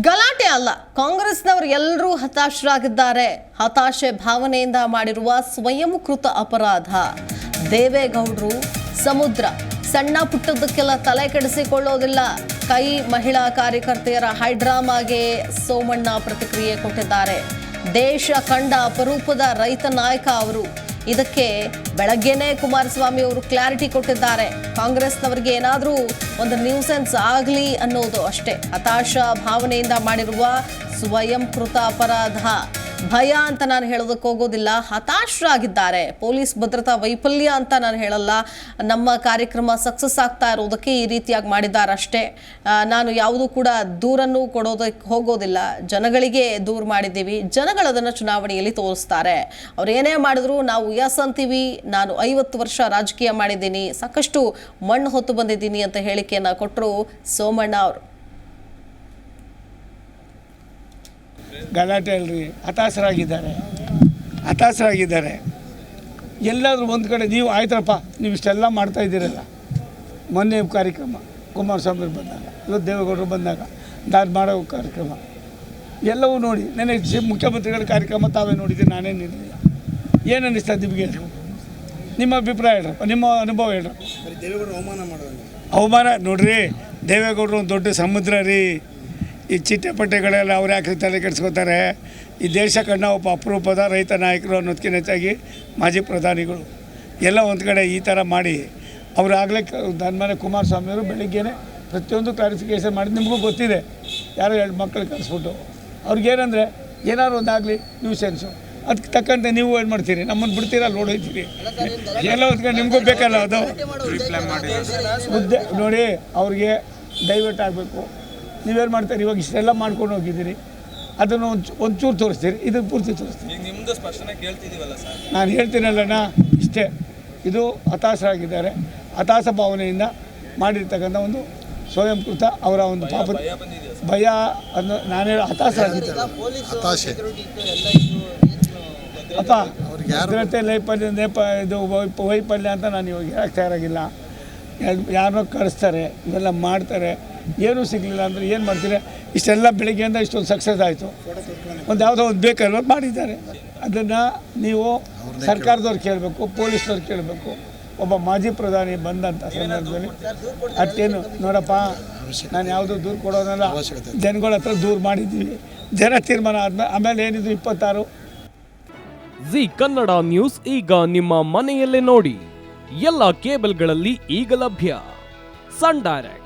ಗಲಾಟೆ ಅಲ್ಲ. ಕಾಂಗ್ರೆಸ್ನವರು ಎಲ್ಲರೂ ಹತಾಶರಾಗಿದ್ದಾರೆ. ಹತಾಶೆ ಭಾವನೆಯಿಂದ ಮಾಡಿರುವ ಸ್ವಯಂಕೃತ ಅಪರಾಧ. ದೇವೇಗೌಡರು ಸಮುದ್ರ. ಸಣ್ಣ ಪುಟ್ಟದಕ್ಕೆಲ್ಲ ತಲೆ ಕೆಡಿಸಿಕೊಳ್ಳೋದಿಲ್ಲ. ಕೈ ಮಹಿಳಾ ಕಾರ್ಯಕರ್ತೆಯರ ಹೈಡ್ರಾಮಾಗೆ ಸೋಮಣ್ಣ ಪ್ರತಿಕ್ರಿಯೆ ಕೊಟ್ಟಿದ್ದಾರೆ. ದೇಶ ಕಂಡ ಅಪರೂಪದ ರೈತ ನಾಯಕ ಅವರು. ಇದಕ್ಕೆ ಬೆಳಗ್ಗೆನೇ ಕುಮಾರಸ್ವಾಮಿ ಅವರು ಕ್ಲಾರಿಟಿ ಕೊಟ್ಟಿದ್ದಾರೆ. ಕಾಂಗ್ರೆಸ್ನವರಿಗೆ ಏನಾದರೂ ಒಂದು ನ್ಯೂಸೆನ್ಸ್ ಆಗಲಿ ಅನ್ನೋದು ಅಷ್ಟೇ. ಹತಾಶ ಭಾವನೆಯಿಂದ ಮಾಡಿರುವ ಸ್ವಯಂಕೃತ ಅಪರಾಧ. ಭಯ ಅಂತ ನಾನು ಹೇಳೋದಕ್ಕೆ ಹೋಗೋದಿಲ್ಲ, ಹತಾಶರಾಗಿದ್ದಾರೆ. ಪೊಲೀಸ್ ಭದ್ರತಾ ವೈಫಲ್ಯ ಅಂತ ನಾನು ಹೇಳಲ್ಲ. ನಮ್ಮ ಕಾರ್ಯಕ್ರಮ ಸಕ್ಸಸ್ ಆಗ್ತಾ ಇರೋದಕ್ಕೆ ಈ ರೀತಿಯಾಗಿ ಮಾಡಿದ್ದಾರೆ ನಾನು ಯಾವುದೂ ಕೂಡ ದೂರನ್ನು ಕೊಡೋದಕ್ಕೆ ಹೋಗೋದಿಲ್ಲ. ಜನಗಳಿಗೆ ದೂರ ಮಾಡಿದ್ದೀವಿ. ಜನಗಳು ಅದನ್ನು ಚುನಾವಣೆಯಲ್ಲಿ ತೋರಿಸ್ತಾರೆ. ಅವ್ರು ಏನೇ ಮಾಡಿದ್ರು ನಾವು ಎಸ್ ಅಂತೀವಿ. ನಾನು ಐವತ್ತು ವರ್ಷ ರಾಜಕೀಯ ಮಾಡಿದ್ದೀನಿ. ಸಾಕಷ್ಟು ಮಣ್ಣು ಹೊತ್ತು ಬಂದಿದ್ದೀನಿ ಅಂತ ಹೇಳಿಕೆಯನ್ನು ಕೊಟ್ಟರು ಸೋಮಣ್ಣ ಅವರು. ಗಲಾಟೆ ಅಲ್ರಿ ಹತಾಶರಾಗಿದ್ದಾರೆ. ಹತಾಶರಾಗಿದ್ದಾರೆ. ಎಲ್ಲಾದರೂ ಒಂದು ಕಡೆ ನೀವು ಆಯ್ತರಪ್ಪ ನೀವು ಇಷ್ಟೆಲ್ಲ ಮಾಡ್ತಾ ಇದ್ದೀರಲ್ಲ. ಮೊನ್ನೆ ಕಾರ್ಯಕ್ರಮ ಕುಮಾರಸ್ವಾಮಿ ಬಂದಾಗ ಇವತ್ತು ದೇವೇಗೌಡರು ಬಂದಾಗ ನಾನು ಮಾಡೋ ಕಾರ್ಯಕ್ರಮ. ಎಲ್ಲವೂ ನೋಡಿ ನನಗೆ ಜಿ ಮುಖ್ಯಮಂತ್ರಿಗಳ ಕಾರ್ಯಕ್ರಮ ತಾವೇ ನೋಡಿದ್ದೀನಿ ನಾನೇನು ಇರಲಿಲ್ಲ. ಏನು ಅನ್ನಿಸ್ತಾ ನಿಮಗೆ ನಿಮ್ಮ ಅಭಿಪ್ರಾಯ ಹೇಳ್ರಪ್ಪ ನಿಮ್ಮ ಅನುಭವ ಹೇಳ್ರಪ್ಪ ದೇವೇಗೌಡರು ಅವಮಾನ ಮಾಡೋದು ಅವಮಾನ ನೋಡ್ರಿ ದೇವೇಗೌಡರು ಒಂದು ದೊಡ್ಡ ಸಮುದ್ರ ರೀ. ಈ ಚಿಟ್ಟೆ ಪಟ್ಟೆಗಳೆಲ್ಲ ಅವ್ರು ಯಾಕೆ ತಲೆ ಕೆಡಿಸ್ಕೋತಾರೆ? ಈ ದೇಶ ಕಂಡ ಒಬ್ಬ ಅಪರೂಪದ ರೈತ ನಾಯಕರು ಅನ್ನೋದಕ್ಕಿಂತ ಹೆಚ್ಚಾಗಿ ಮಾಜಿ ಪ್ರಧಾನಿಗಳು. ಎಲ್ಲ ಒಂದು ಕಡೆ ಈ ಥರ ಮಾಡಿ ಅವರು ಆಗಲೇ ಮನೆ ಕುಮಾರಸ್ವಾಮಿಯವರು ಬೆಳಿಗ್ಗೆನೆ ಪ್ರತಿಯೊಂದು ಕ್ಲಾರಿಫಿಕೇಷನ್ ಮಾಡಿ ನಿಮಗೂ ಗೊತ್ತಿದೆ. ಯಾರೋ ಎರಡು ಮಕ್ಕಳು ಕಳಿಸ್ಬಿಟ್ಟು ಅವ್ರಿಗೇನಂದರೆ ಏನಾದ್ರು ಒಂದಾಗಲಿ ಆಗಲಿ ನ್ಯೂಸೆನ್ಸು ಅದಕ್ಕೆ ತಕ್ಕಂತೆ ನೀವು ಏನು ಮಾಡ್ತೀರಿ? ನಮ್ಮನ್ನು ಬಿಡ್ತೀರಾ? ನೋಡೋಯ್ತೀರಿ ಎಲ್ಲ ಒಂದು ಕಡೆ ನಿಮಗೂ ಬೇಕಲ್ಲ ಅದು? ಮುದ್ದೆ ನೋಡಿ ಅವ್ರಿಗೆ ಡೈವರ್ಟ್ ಆಗಬೇಕು. ನೀವೇನು ಮಾಡ್ತೀರಿ? ಇವಾಗ ಇಷ್ಟೆಲ್ಲ ಮಾಡ್ಕೊಂಡು ಹೋಗಿದ್ದೀರಿ. ಅದನ್ನು ಒಂದು ಒಂಚೂರು ತೋರಿಸ್ತೀರಿ. ಇದನ್ನು ಪೂರ್ತಿ ತೋರಿಸ್ತೀರಿ. ನಿಮ್ಮದು ಸ್ಪಷ್ಟನೆ ಕೇಳ್ತಿದ್ದೀವಲ್ಲ ಸರ್? ನಾನು ಹೇಳ್ತೀನಲ್ಲಣ್ಣ ಇಷ್ಟೇ. ಇದು ಹತಾಶರಾಗಿದ್ದಾರೆ. ಹತಾಶ ಭಾವನೆಯಿಂದ ಮಾಡಿರ್ತಕ್ಕಂಥ ಒಂದು ಸ್ವಯಂಕೃತ ಅವರ ಒಂದು ಪಾಪ ಭಯ ಅನ್ನೋ ನಾನು ಹೇಳೋ ಹತಾಶರಾಗಿದ್ದಾರೆ ಹತಾಶೆ. ಅಪ್ಪ ಭದ್ರತೆ ಲೈಪಲ್ಯ ನೇಪ ಇದು ವೈಫಲ್ಯ ಅಂತ ನಾನು ಇವಾಗ ಹೇಳಕ್ಕೆ ತಯಾರಾಗಿಲ್ಲ. ಯಾರ್- ಯಾರನ್ನೋ ಕಳಿಸ್ತಾರೆ ಇವೆಲ್ಲ ಮಾಡ್ತಾರೆ. ಏನೂ ಸಿಗಲಿಲ್ಲ ಅಂದರೆ ಏನು ಮಾಡ್ತೀರಿ? ಇಷ್ಟೆಲ್ಲ ಬೆಳಿಗ್ಗೆಯಿಂದ ಇಷ್ಟೊಂದು ಸಕ್ಸಸ್ ಆಯಿತು. ಒಂದು ಯಾವುದೋ ಒಂದು ಬೇಕಲ್ವ ಮಾಡಿದ್ದಾರೆ. ಅದನ್ನು ನೀವು ಸರ್ಕಾರದವ್ರು ಕೇಳಬೇಕು ಪೊಲೀಸ್ನವ್ರು ಕೇಳಬೇಕು. ಒಬ್ಬ ಮಾಜಿ ಪ್ರಧಾನಿ ಬಂದಂಥ ಸಂದರ್ಭದಲ್ಲಿ ಅಷ್ಟೇನು ನೋಡಪ್ಪ ನಾನು ಯಾವುದೋ ದೂರು ಕೊಡೋದಲ್ಲ ಜನಗಳ ಹತ್ರ ದೂರು ಮಾಡಿದ್ದೀವಿ. ಜನ ತೀರ್ಮಾನ ಆದ್ಮೇಲೆ ಆಮೇಲೆ ಏನಿದು ಇಪ್ಪತ್ತಾರು? ಜಿ ಕನ್ನಡ ನ್ಯೂಸ್ ಈಗ ನಿಮ್ಮ ಮನೆಯಲ್ಲೇ ನೋಡಿ. ಎಲ್ಲ ಕೇಬಲ್ಗಳಲ್ಲಿ ಈಗ ಲಭ್ಯ. Sun Direct.